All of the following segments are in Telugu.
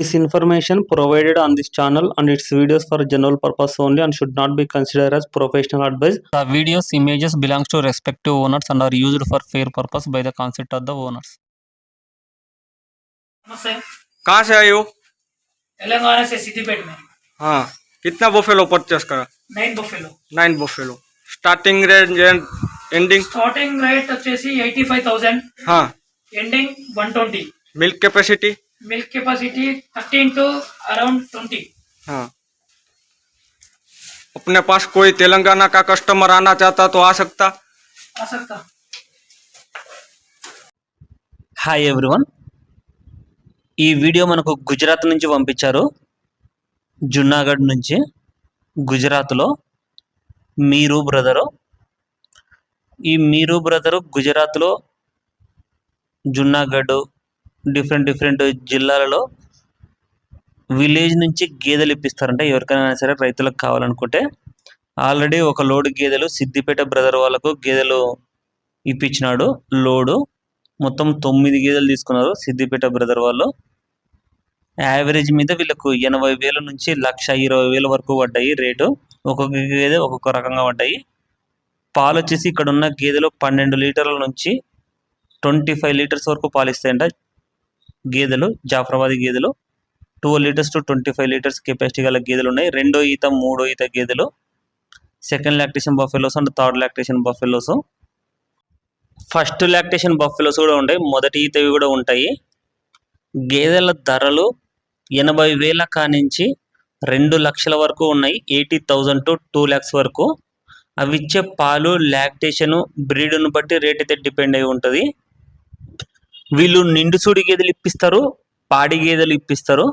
This information provided on this channel and its videos for general purpose only and should not be considered as professional advice. The videos images belongs to respective owners and are used for fair purpose by the consent of the owners. कहाँ से आए हो तेलंगाना से सिद्दीपेट में हाँ कितना बुफेलो परचेस करा nine buffalo nine buffalo starting range ending starting rate వచ్చేసి eighty five thousand ending one twenty milk capacity milk capacity thirteen to around twenty हाँ अपने पास कोई तेलंगाना का कस्टमर आना चाहता तो आ सकता आ सकता హాయ్ ఎవ్రీవన్ ఈ వీడియో మనకు గుజరాత్ నుంచి పంపించారు జున్నాగఢ్ నుంచి గుజరాత్లో మీరు బ్రదరు ఈ మీరు బ్రదరు గుజరాత్లో జున్నాగఢ్ డిఫరెంట్ డిఫరెంట్ జిల్లాలలో విలేజ్ నుంచి గేదెలు ఇప్పిస్తారంట ఎవరికైనా సరే రైతులకు కావాలనుకుంటే. ఆల్రెడీ ఒక లోడ్ గేదెలు సిద్దిపేట బ్రదర్ వాళ్ళకు గేదెలు ఇప్పించినాడు లోడు. మొత్తం తొమ్మిది గేదెలు తీసుకున్నారు సిద్దిపేట బ్రదర్ వాళ్ళు. యావరేజ్ మీద వీళ్ళకు ఎనభై వేల నుంచి లక్ష ఇరవై వేల వరకు పడ్డాయి రేటు. ఒక్కొక్క గేదె ఒక్కొక్క రకంగా పడ్డాయి. పాలు వచ్చేసి ఇక్కడ ఉన్న గేదెలు పన్నెండు లీటర్ల నుంచి ట్వంటీ ఫైవ్ లీటర్స్ వరకు పాలు ఇస్తాయంట గేదెలు జాఫరాబాదీ గేదెలు twelve litres to twenty five litres capacity గల గేదెలు ఉన్నాయి. రెండో ఈత మూడో ఈత గేదెలు. Second lactation buffaloes and third lactation buffaloes first lactation buffaloes కూడా ఉంటాయి. మొదటి ఈతవి కూడా ఉంటాయి. గేదెల ధరలు ఎనభై వేల కానించి రెండు లక్షల వరకు ఉన్నాయి. Eighty thousand to two lakhs వరకు. అవి ఇచ్చే పాలు లాక్టేషను బ్రీడ్ను బట్టి రేట్ అయితే డిపెండ్ అయి ఉంటుంది. వీళ్ళు నిండు సూడి గేదెలు ఇప్పిస్తారు పాడి గేదెలు ఇప్పిస్తారు.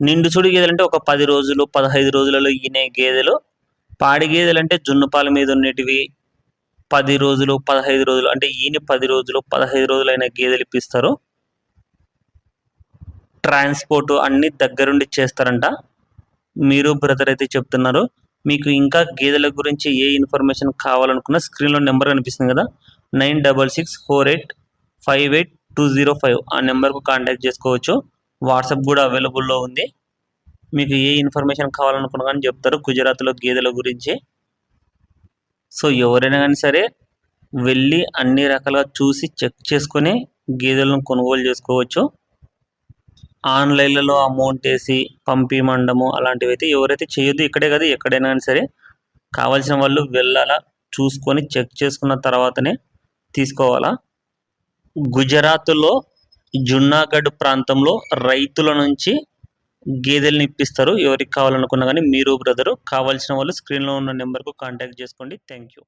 నిండు సూడి గేదెలు అంటే ఒక పది రోజులు పదహైదు రోజులలో ఈనే గేదెలు. పాడి గేదెలు అంటే జున్ను పాల మీద ఉన్నటివి. పది రోజులు పదహైదు రోజులు అంటే ఈయన పది రోజులు పదహైదు రోజులైన గేదెలు ఇప్పిస్తారు. ట్రాన్స్పోర్ట్ అన్ని దగ్గరుండి చేస్తారంట. మీరు బ్రదర్ అయితే చెప్తున్నారు. మీకు ఇంకా గేదెల గురించి ఏ ఇన్ఫర్మేషన్ కావాలనుకున్నా స్క్రీన్లో నెంబర్ కనిపిస్తుంది కదా. Nine double six four eight five eight two zero five ఆ నెంబర్కు కాంటాక్ట్ చేసుకోవచ్చు. వాట్సాప్ కూడా అవైలబుల్లో ఉంది. మీకు ఏ ఇన్ఫర్మేషన్ కావాలనుకున్నా కానీ చెప్తారు గుజరాత్లో గేదెల గురించి. సో ఎవరైనా కానీ సరే వెళ్ళి అన్ని రకాలుగా చూసి చెక్ చేసుకొని గేదెలను కొనుగోలు చేసుకోవచ్చు. ఆన్లైన్లలో అమౌంట్ వేసి పంపిమండము అలాంటివి అయితే ఎవరైతే చేయొద్దు ఇక్కడే కదా ఎక్కడైనా కానీ సరే కావాల్సిన వాళ్ళు వెళ్ళాలా చూసుకొని చెక్ చేసుకున్న తర్వాతనే తీసుకోవాలా. గుజరాత్లో జున్నాగఢ్ ప్రాంతంలో రైతుల నుంచి గేదెలను ఇప్పిస్తారు. ఎవరికి కావాలనుకున్నా కానీ మీరు బ్రదరు కావాల్సిన వాళ్ళు స్క్రీన్లో ఉన్న నెంబర్కు కాంటాక్ట్ చేసుకోండి. Thank you